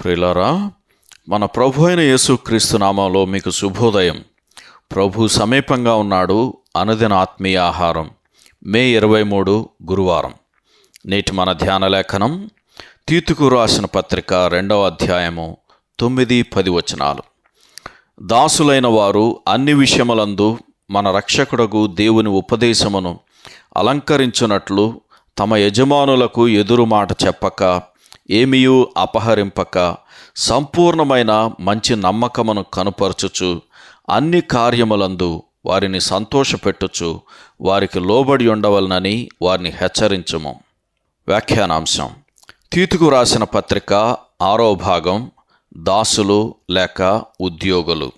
ప్రియులారా మన ప్రభు అయిన యేసుక్రీస్తు నామంలో మీకు శుభోదయం. ప్రభు సమీపంగా ఉన్నాడు అనుదిన ఆత్మీయ ఆహారం మే ఇరవై మూడు గురువారం. నేటి మన ధ్యాన లేఖనం తీతుకు రాసిన పత్రిక రెండవ అధ్యాయము తొమ్మిది పది వచనాలు. దాసులైన వారు అన్ని విషయములందు మన రక్షకుడకు దేవుని ఉపదేశమును అలంకరించున్నట్లు తమ యజమానులకు ఎదురు మాట చెప్పక ఏమియూ అపహరింపక సంపూర్ణమైన మంచి నమ్మకమును కనుపరచుచు అన్ని కార్యములందు వారిని సంతోషపెట్టుచు వారికి లోబడి ఉండవలనని వారిని హెచ్చరించుము. వ్యాఖ్యానాంశం. తీతుకు రాసిన పత్రిక ఆరో భాగం దాసులు లేక ఉద్యోగులు.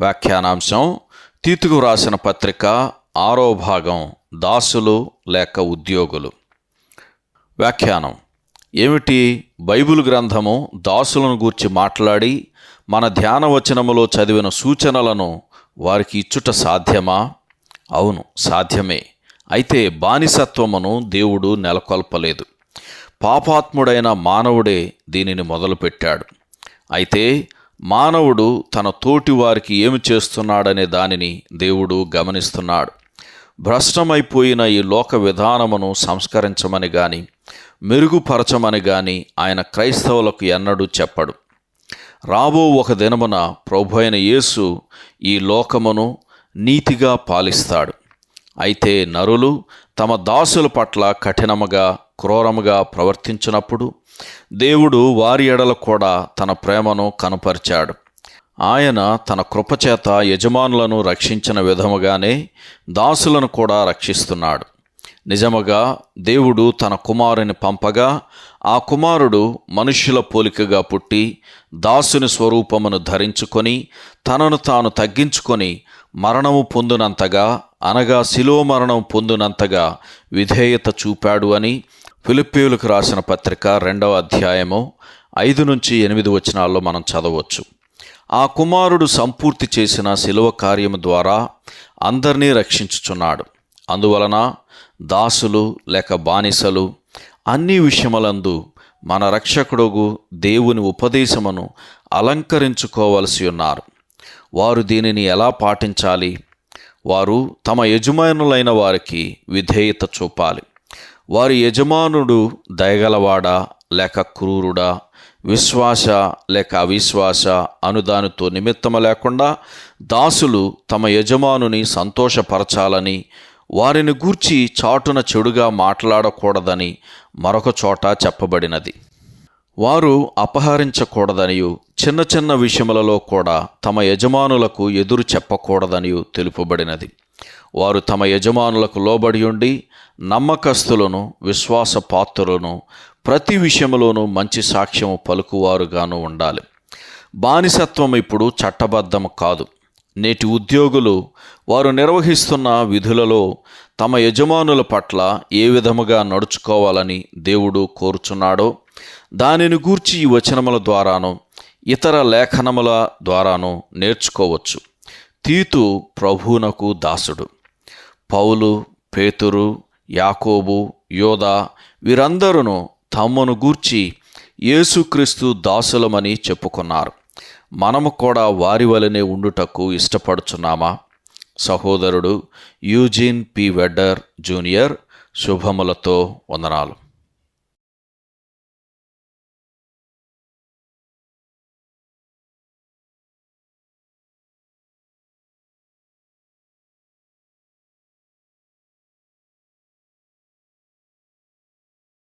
వ్యాఖ్యానాంశం. తీతుకు రాసిన పత్రిక ఆరో భాగం దాసులు లేక ఉద్యోగులు. వ్యాఖ్యానం. ఏమిటి బైబిల్ గ్రంథము దాసులను గూర్చి మాట్లాడి మన ధ్యాన వచనములో చదివిన సూచనలను వారికి ఇచ్చుట సాధ్యమా? అవును సాధ్యమే. అయితే బానిసత్వమును దేవుడు నెలకొల్పలేదు. పాపాత్ముడైన మానవుడే దీనిని మొదలుపెట్టాడు. అయితే మానవుడు తన తోటి వారికి ఏమి చేస్తున్నాడనే దానిని దేవుడు గమనిస్తున్నాడు. భ్రష్టమైపోయిన ఈ లోక విధానమును సంస్కరించమని గాని మెరుగుపరచమని గాని ఆయన క్రైస్తవులకు ఎన్నడూ చెప్పడు. రాబో ఒక దినమున ప్రభు అయిన యేసు ఈ లోకమును నీతిగా పాలిస్తాడు. అయితే నరులు తమ దాసుల పట్ల కఠినముగా క్రూరముగా ప్రవర్తించినప్పుడు దేవుడు వారి ఎడల కూడా తన ప్రేమను కనపరిచాడు. ఆయన తన కృపచేత యజమానులను రక్షించిన విధముగానే దాసులను కూడా రక్షిస్తున్నాడు. నిజముగా దేవుడు తన కుమారుని పంపగా ఆ కుమారుడు మనుష్యుల పోలికగా పుట్టి దాసుని స్వరూపమును ధరించుకొని తనను తాను తగ్గించుకొని మరణము పొందినంతగా అనగా శిలో మరణం పొందినంతగా విధేయత చూపాడు అని ఫిలిప్పీయులకు రాసిన పత్రిక రెండవ అధ్యాయము ఐదు నుంచి ఎనిమిది వచనాల్లో మనం చదవచ్చు. ఆ కుమారుడు సంపూర్తి చేసిన శిలువ కార్యము ద్వారా అందరినీ రక్షించుచున్నాడు. అందువలన దాసులు లేక బానిసలు అన్ని విషయములందు మన రక్షకుడుగు దేవుని ఉపదేశమును అలంకరించుకోవలసి ఉన్నారు. వారు దీనిని ఎలా పాటించాలి? వారు తమ యజమానులైన వారికి విధేయత చూపాలి. వారి యజమానుడు దయగలవాడా లేక క్రూరుడా? విశ్వాస లేక అవిశ్వాస అనుదానితో నిమిత్తము లేకుండా దాసులు తమ యజమానుని సంతోషపరచాలని వారిని గూర్చి చాటున చెడుగా మాట్లాడకూడదని మరొక చోట చెప్పబడినది. వారు అపహరించకూడదనియు చిన్న చిన్న విషయములలో కూడా తమ యజమానులకు ఎదురు చెప్పకూడదనియు తెలుపబడినది. వారు తమ యజమానులకు లోబడి ఉండి నమ్మకస్తులను విశ్వాస పాత్రులను ప్రతి విషయంలోనూ మంచి సాక్ష్యము పలుకువారుగాను ఉండాలి. బానిసత్వం ఇప్పుడు చట్టబద్ధము కాదు. నేటి ఉద్యోగులు వారు నిర్వహిస్తున్న విధులలో తమ యజమానుల పట్ల ఏ విధముగా నడుచుకోవాలని దేవుడు కోరుచున్నాడో దానిని గూర్చి ఈ వచనముల ద్వారాను ఇతర లేఖనముల ద్వారాను నేర్చుకోవచ్చు. తీతు ప్రభువునకు దాసుడు. పౌలు పేతురు యాకోబు యోధ వీరందరును తమను గూర్చి యేసుక్రీస్తు దాసులమని చెప్పుకున్నారు. మనము కూడా వారి వలనే ఉండుటకు ఇష్టపడుచున్నామా? సహోదరుడు యూజిన్ పి వెడ్డర్ జూనియర్ శుభములతో వందనాలు.